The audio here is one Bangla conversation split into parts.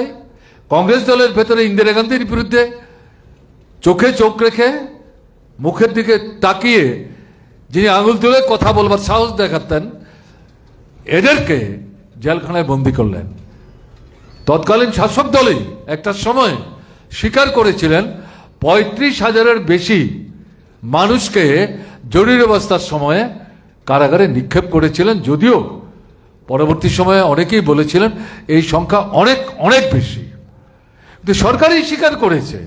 চাই কংগ্রেস দলের ভেতরে ইন্দিরা গান্ধীর বিরুদ্ধে চোখে চোখ রেখে, মুখের দিকে তাকিয়ে যিনি আঙুল তুলে কথা বলবার সাহস দেখাতেন, এদেরকে জেলখানায় বন্দি করলেন। তৎকালীন শাসক দলই একটা সময় স্বীকার করেছিলেন, পঁয়ত্রিশ হাজারের বেশি মানুষকে জরুরি অবস্থার সময়ে কারাগারে নিক্ষেপ করেছিলেন, যদিও পরবর্তী সময়ে অনেকেই বলেছিলেন, এই সংখ্যা অনেক অনেক বেশি। কিন্তু সরকারই স্বীকার করেছে,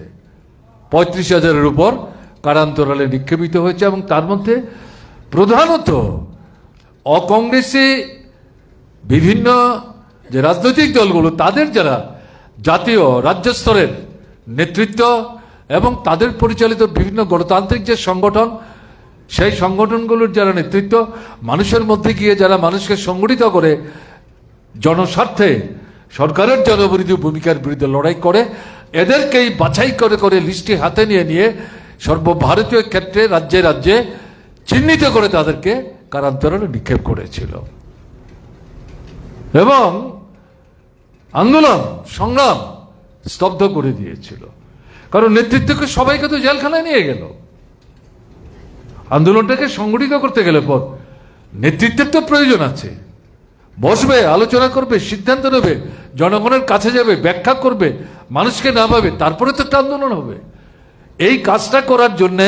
পঁয়ত্রিশ হাজারের উপর কারান্তরালে নিক্ষেপিত হয়েছে এবং তার মধ্যে প্রধানত অকংগ্রেসে বিভিন্ন যে রাজনৈতিক দলগুলো, তাদের যারা জাতীয় রাজ্য স্তরের নেতৃত্ব এবং তাদের পরিচালিত বিভিন্ন গণতান্ত্রিক যে সংগঠন সেই সংগঠনগুলোর যারা নেতৃত্ব, মানুষের মধ্যে গিয়ে যারা মানুষকে সংগঠিত করে, জনস্বার্থে সরকারের জনবিরোধী ভূমিকার বিরুদ্ধে লড়াই করে, এদেরকেই বাছাই করে করে লিস্টে হাতে নিয়ে নিয়ে সর্বভারতীয় ক্ষেত্রে রাজ্যে রাজ্যে চিহ্নিত করে তাদেরকে কারান্তরণে নিক্ষেপ করেছিল। এবং আন্দোলন, সংগ্রাম স্তব্ধ করে দিয়েছিল। কারণ নেতৃত্বকে সবাইকে তো জেলখানায় নিয়ে গেল। আন্দোলনটাকে সংগঠিত করতে গেলে পর নেতৃত্বের তো প্রয়োজন আছে। বসবে, আলোচনা করবে, সিদ্ধান্ত নেবে, জনগণের কাছে যাবে, ব্যাখ্যা করবে, মানুষকে নামাবে তারপরে তো একটা আন্দোলন হবে। এই কাজটা করার জন্যে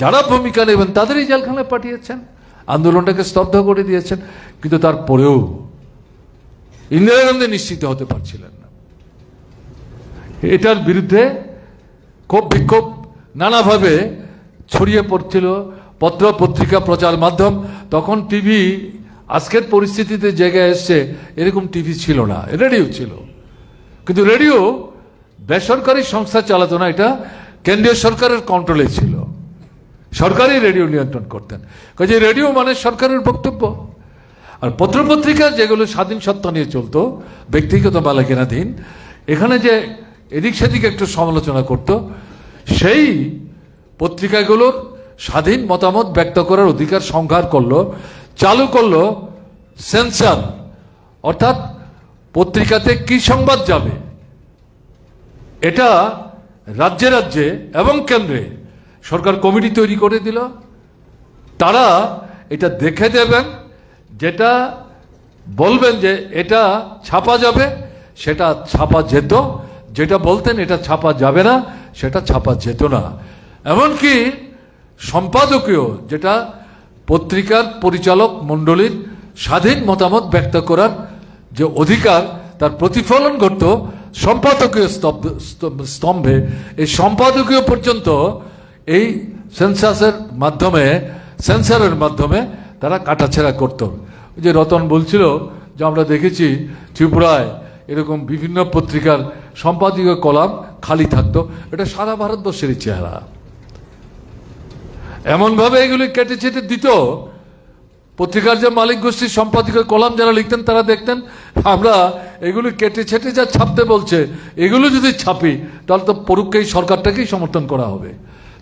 যারা ভূমিকা নেবেন তাদেরই জেলখানায় পাঠিয়েছেন, আন্দোলনটাকে স্তব্ধ করে দিয়েছেন, কিন্তু তারপরেও ইন্দিরা গান্ধী নিশ্চিত হতে পারছিলেন না। এটার বিরুদ্ধে ক্ষোভ বিক্ষোভ, নানাভাবে ছড়িয়ে পড়ছিল পত্র পত্রিকা প্রচার মাধ্যম, তখন টিভি আজকের পরিস্থিতিতে জায়গায় এসছে, এরকম টিভি ছিল না, রেডিও ছিল। কিন্তু রেডিও বেসরকারি সংস্থা চালাতো না, এটা কেন্দ্রীয় সরকারের কন্ট্রোলে ছিল। সরকারই রেডিও নিয়ন্ত্রণ করতেন। কাজে রেডিও মানে সরকারের বক্তব্য। আর পত্রপত্রিকা যেগুলো স্বাধীন সত্তা নিয়ে চলতো, ব্যক্তিগত মালিকানাধীন এখানে যে এদিক সেদিক একটু সমালোচনা করত, সেই পত্রিকাগুলোর স্বাধীন মতামত ব্যক্ত করার অধিকার সংহার করল, চালু করল সেন্সার অর্থাৎ পত্রিকাতে কি সংবাদ যাবে? এটা রাজ্যে রাজ্যে এবং কেন্দ্রে সরকার কমিটি তৈরি করে দিল। তারা এটা দেখে দেবেন, যেটা বলবেন যে এটা ছাপা যাবে, সেটা ছাপা যেত। যেটা বলতেন এটা ছাপা যাবে না, সেটা ছাপা যেত না। এমনকি সম্পাদকীয়, যেটা পত্রিকার পরিচালক মণ্ডলীর স্বাধীন মতামত ব্যক্ত করার যে অধিকার, তার প্রতিফলন ঘটত সম্পাদকীয় স্তম্ভে। এই সম্পাদকীয় পর্যন্ত এই সেন্সাসের মাধ্যমে, সেন্সারের মাধ্যমে তারা কাটাছেড়া করত। যে রতন বলছিল যে আমরা দেখেছি ত্রিপুরায় এরকম বিভিন্ন পত্রিকার সম্পাদকীয় কলাম খালি থাকতো। এটা সারা ভারতবর্ষেরই চেহারা। এমনভাবে এগুলি কেটে ছেটে দিত। পত্রিকার যে মালিক গোষ্ঠীর সম্পাদকীয় কলাম যারা লিখতেন, তারা দেখতেন, আমরা এগুলি কেটে ছেটে যা ছাপতে বলছে, এগুলো যদি ছাপি, তাহলে তো পরুক্ষেই সরকারটাকেই সমর্থন করা হবে।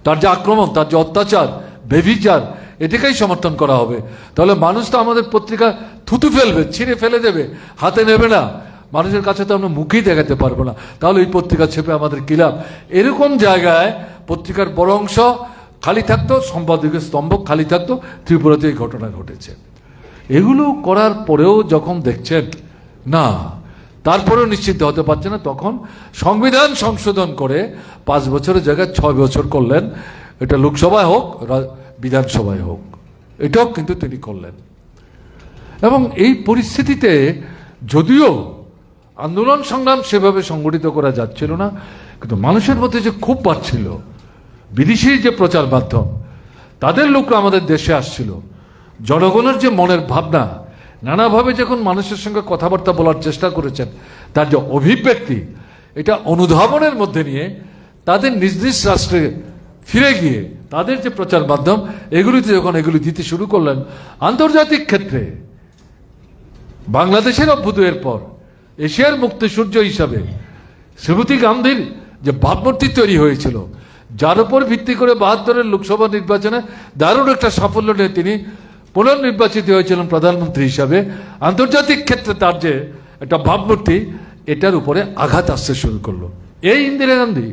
তার যে আক্রমণ, তার যে অত্যাচার বেভিচার এটাকেই সমর্থন করা হবে। তাহলে মানুষ তো আমাদের পত্রিকা থুতু ফেলবে, ছিঁড়ে ফেলে দেবে, হাতে নেবে না। মানুষের কাছে তো আমরা মুখেই দেখাতে পারব না। তাহলে এই পত্রিকা ছেপে আমাদের কি লাভ? এরকম জায়গায় পত্রিকার বড় অংশ খালি থাকতো, সম্পাদকীয় স্তম্ভ খালি থাকতো ত্রিপুরাতে এই ঘটনা ঘটেছে। এগুলো করার পরেও যখন দেখছেন, না, তারপরেও নিশ্চিত হতে পারছে না, তখন সংবিধান সংশোধন করে পাঁচ বছরের জায়গায় ছয় বছর করলেন। এটা লোকসভায় হোক বিধানসভায় হোক, এটাও কিন্তু তিনি করলেন। এবং এই পরিস্থিতিতে যদিও আন্দোলন সংগ্রাম সেভাবে সংগঠিত করা যাচ্ছিল না, কিন্তু মানুষের মধ্যে যে খুব বাড়ছিল বিদেশি যে প্রচার মাধ্যম, তাদের লোকরা আমাদের দেশে আসছিল। জনগণের যে মনের ভাবনা, নানাভাবে যখন মানুষের সঙ্গে কথাবার্তা বলার চেষ্টা করেছেন, তার যে অভিব্যক্তি, এটা অনুধাবনের মধ্যে নিয়ে তাদের নিজ নিজ রাষ্ট্রে ফিরে গিয়ে তাদের যে প্রচার মাধ্যম, এগুলিতে যখন এগুলি দিতে শুরু করলেন, আন্তর্জাতিক ক্ষেত্রে, বাংলাদেশের অভ্যুদয়ের পর, এশিয়ার মুক্তি সূর্য হিসাবে, শ্রীমতী গান্ধীর যে ভাবমূর্তি তৈরি হয়েছিল যার উপর ভিত্তি করে বাহাত্তরের লোকসভা নির্বাচনে দারুণ একটা সাফল্য নিয়ে তিনি পুনর্নির্বাচিত হয়েছিলেন প্রধানমন্ত্রী হিসাবে। আন্তর্জাতিক ক্ষেত্রে তার যে একটা ভাবমূর্তি, এটার উপরে আঘাত আসতে শুরু করল। এই ইন্দিরা গান্ধী,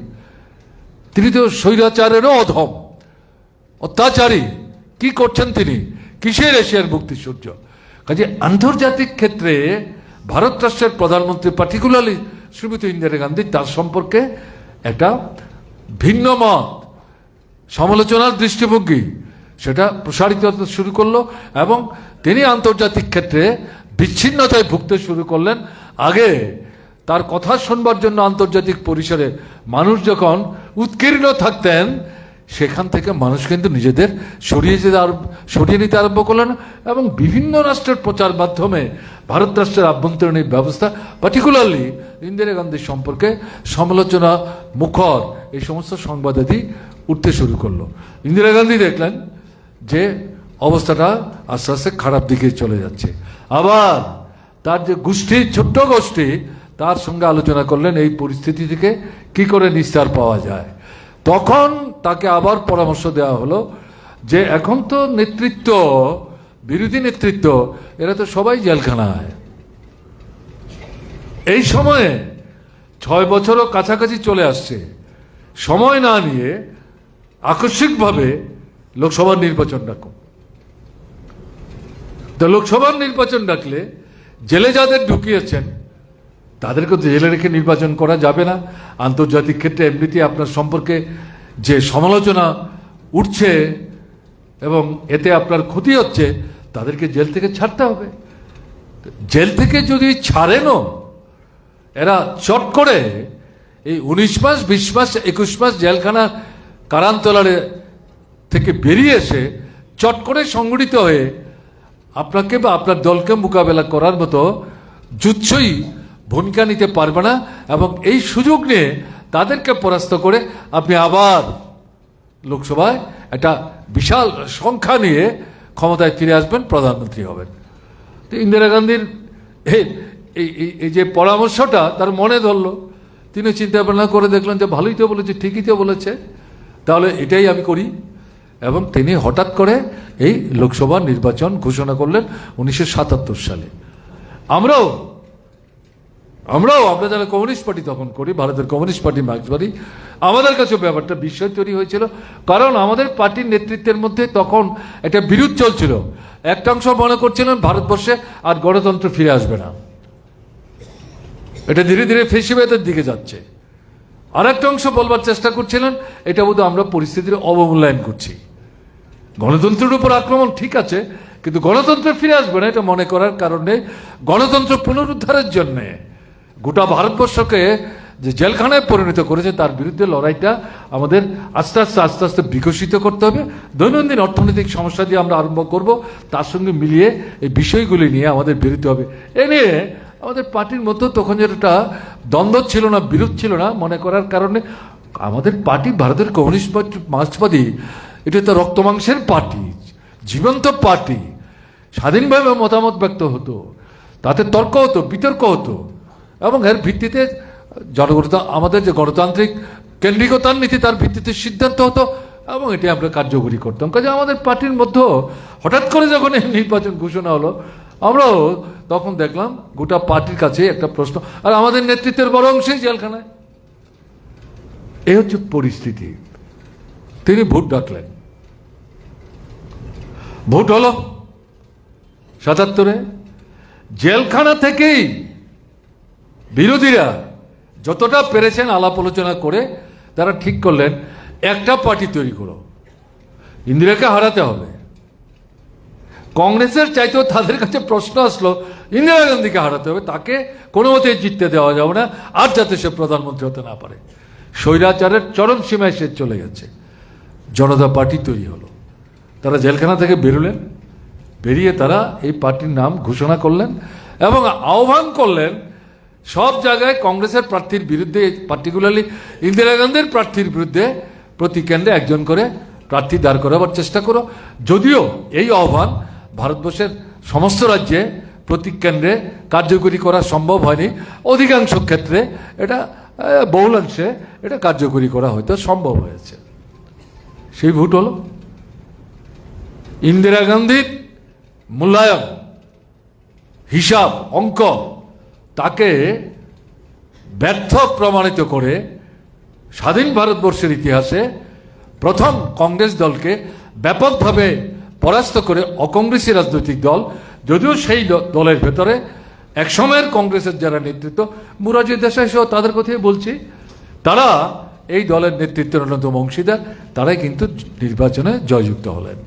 তিনি তো স্বৈরাচারেরও অধম। অত্যাচারী। কি করছেন তিনি? কিসের এশিয়ার মুক্তি সূর্য? কাজে আন্তর্জাতিক ক্ষেত্রে ভারত রাষ্ট্রের প্রধানমন্ত্রী পার্টিকুলারলি শ্রীমতী ইন্দিরা গান্ধী, তার সম্পর্কে একটা ভিন্ন মত। সমালোচনার দৃষ্টিভঙ্গি। সেটা প্রসারিত হতে শুরু করল এবং তিনি আন্তর্জাতিক ক্ষেত্রে বিচ্ছিন্নতায় ভুগতে শুরু করলেন। আগে তার কথা শুনবার জন্য আন্তর্জাতিক পরিসরে মানুষ যখন উৎকীর্ণ থাকতেন, সেখান থেকে মানুষ কিন্তু নিজেদের সরিয়ে যেতে সরিয়ে নিতে আরম্ভ করলেন এবং বিভিন্ন রাষ্ট্রের প্রচার মাধ্যমে ভারত রাষ্ট্রের আভ্যন্তরীণ এই ব্যবস্থা পার্টিকুলারলি ইন্দিরা গান্ধীর সম্পর্কে সমালোচনা মুখর এই সমস্ত সংবাদাদি উঠতে শুরু করল। ইন্দিরা গান্ধী দেখলেন যে অবস্থাটা আস্তে আস্তে খারাপ দিকে চলে যাচ্ছে। আবার তার যে গোষ্ঠী, ছোট্ট গোষ্ঠী, তার সঙ্গে আলোচনা করলেন এই পরিস্থিতি থেকে কি করে নিস্তার পাওয়া যায়। তখন তাকে আবার পরামর্শ দেওয়া হলো যে এখন তো নেতৃত্ব বিরোধী নেতৃত্ব, এরা তো সবাই জেলখানায়। এই সময়ে ছয় বছরও কাছাকাছি চলে আসছে। সময় না নিয়ে আকস্মিকভাবে লোকসভার নির্বাচন ডাকুন তো লোকসভার নির্বাচন ডাকলে জেলে যাদের ঢুকিয়েছেন, তাদেরকে তো জেলে রেখে নির্বাচন করা যাবে না। আন্তর্জাতিক ক্ষেত্রে এমনিতে আপনার সম্পর্কে যে সমালোচনা উঠছে এবং এতে আপনার ক্ষতি হচ্ছে তাদেরকে জেল থেকে ছাড়তে হবে। জেল থেকে যদি ছাড়েনও, এরা চট করে এই উনিশ মাস, বিশ মাস, একুশ মাস জেলখানা কারান্তলারে থেকে বেরিয়ে এসে চট করে সংগঠিত হয়ে আপনাকে বা আপনার দলকে মোকাবেলা করার মতো যুচ্ছই ভূমিকা নিতে পারবে না এবং এই সুযোগ নিয়ে তাদেরকে পরাস্ত করে আপনি আবার লোকসভায় একটা বিশাল সংখ্যা নিয়ে ক্ষমতায় ফিরে আসবেন, প্রধানমন্ত্রী হবেন। তো ইন্দিরা গান্ধীর এই- যে পরামর্শটা তার মনে ধরলো। তিনি চিন্তা ভাবনা করে দেখলেন যে ভালোই তো বলেছে, ঠিকই তো বলেছে। তাহলে এটাই আমি করি। এবং তিনি হঠাৎ করে এই লোকসভা নির্বাচন ঘোষণা করলেন উনিশশো সাতাত্তর সালে। আমরাও আমরাও, আমরা যারা কমিউনিস্ট পার্টি তখন করি, ভারতের কমিউনিস্ট পার্টি মার্ক্সবাদী আমাদের কাছে ব্যাপারটা বিস্ময় তৈরি হয়েছিল। কারণ আমাদের পার্টির নেতৃত্বের মধ্যে তখন একটা বিরোধ চলছিল। একটা অংশ মনে করছিলেন, ভারতবর্ষে আর গণতন্ত্র ফিরে আসবে না। এটা ধীরে ধীরে ফেসিবাদের দিকে যাচ্ছে। আর একটা অংশ বলবার চেষ্টা করছিলেন, এটা বোধহয় আমরা পরিস্থিতির অবমূল্যায়ন করছি। গণতন্ত্রের উপর আক্রমণ ঠিক আছে, কিন্তু গণতন্ত্র ফিরে আসবে না, এটা মনে করার কারণে গণতন্ত্র পুনরুদ্ধারের জন্যে গোটা ভারতবর্ষকে যে জেলখানায় পরিণত করেছে, তার বিরুদ্ধে লড়াইটা আমাদের আস্তে আস্তে আস্তে আস্তে বিকশিত করতে হবে। দৈনন্দিন অর্থনৈতিক সমস্যা দিয়ে আমরা আরম্ভ করব। তার সঙ্গে মিলিয়ে এই বিষয়গুলি নিয়ে আমাদের বেরোতে হবে। এ নিয়ে আমাদের পার্টির মধ্যে তখন যেটা দ্বন্দ্ব ছিল না, বিরোধ ছিল না মনে করার কারণে আমাদের পার্টি ভারতের কমিউনিস্ট পার্টি, মার্ক্সবাদী, এটা তো রক্তমাংসের পার্টি, জীবন্ত পার্টি, স্বাধীনভাবে মতামত ব্যক্ত হতো, তাতে তর্ক হতো, বিতর্ক হতো। এবং এর ভিত্তিতে জনগণতা আমাদের যে গণতান্ত্রিক কেন্দ্রিকতার নীতি, তার ভিত্তিতে সিদ্ধান্ত হতো এবং এটি আমরা কার্যকরী করতাম। কাজে আমাদের পার্টির মধ্যে হঠাৎ করে যখন এই নির্বাচন ঘোষণা হলো, আমরাও তখন দেখলাম গোটা পার্টির কাছে একটা প্রশ্ন, আর আমাদের নেতৃত্বের বড় অংশেই জেলখানায়। এই হচ্ছে পরিস্থিতি। তিনি ভোট ডাকলেন। ভোট হলো সাতাত্তরে। জেলখানা থেকেই বিরোধীরা যতটা পেরেছেন আলাপ আলোচনা করে তারা ঠিক করলেন, একটা পার্টি তৈরি করো। ইন্দিরাকে হারাতে হবে। কংগ্রেসের চাইতেও তাদের কাছে প্রশ্ন আসলো, ইন্দিরা গান্ধীকে হারাতে হবে, তাকে কোনো মতেই জিততে দেওয়া যাবে না, আর যাতে সে প্রধানমন্ত্রী হতে না পারে। স্বৈরাচারের চরম সীমায় সে চলে গেছে। জনতা পার্টি তৈরি হলো। তারা জেলখানা থেকে বেরোলেন। বেরিয়ে তারা এই পার্টির নাম ঘোষণা করলেন এবং আহ্বান করলেন সব জায়গায় কংগ্রেসের প্রার্থীর বিরুদ্ধে পার্টিকুলারলি ইন্দিরা গান্ধীর প্রার্থীর বিরুদ্ধে প্রতি কেন্দ্রে একজন করে প্রার্থী দাঁড় করাবার চেষ্টা করো। যদিও এই আহ্বান ভারতবর্ষের সমস্ত রাজ্যে প্রতি কেন্দ্রে কার্যকরী করা সম্ভব হয়নি। অধিকাংশ ক্ষেত্রে এটা বহুলাংশে এটা কার্যকরী করা হয়তো সম্ভব হয়েছে। সেই ভোট হল ইন্দিরা গান্ধীর মূল্যায়ন, হিসাব, অঙ্ক তাকে ব্যর্থ প্রমাণিত করে স্বাধীন ভারতবর্ষের ইতিহাসে প্রথম কংগ্রেস দলকে ব্যাপকভাবে পরাস্ত করে অকংগ্রেসী রাজনৈতিক দল, যদিও সেই দলের ভেতরে একসময়ের কংগ্রেসের যারা নেতৃত্ব মুরাজি দেশাই সহ তাদের কথাই বলছি, তারা এই দলের নেতৃত্বের অন্যতম অংশীদার, তারাই কিন্তু নির্বাচনে জয়যুক্ত হলেন।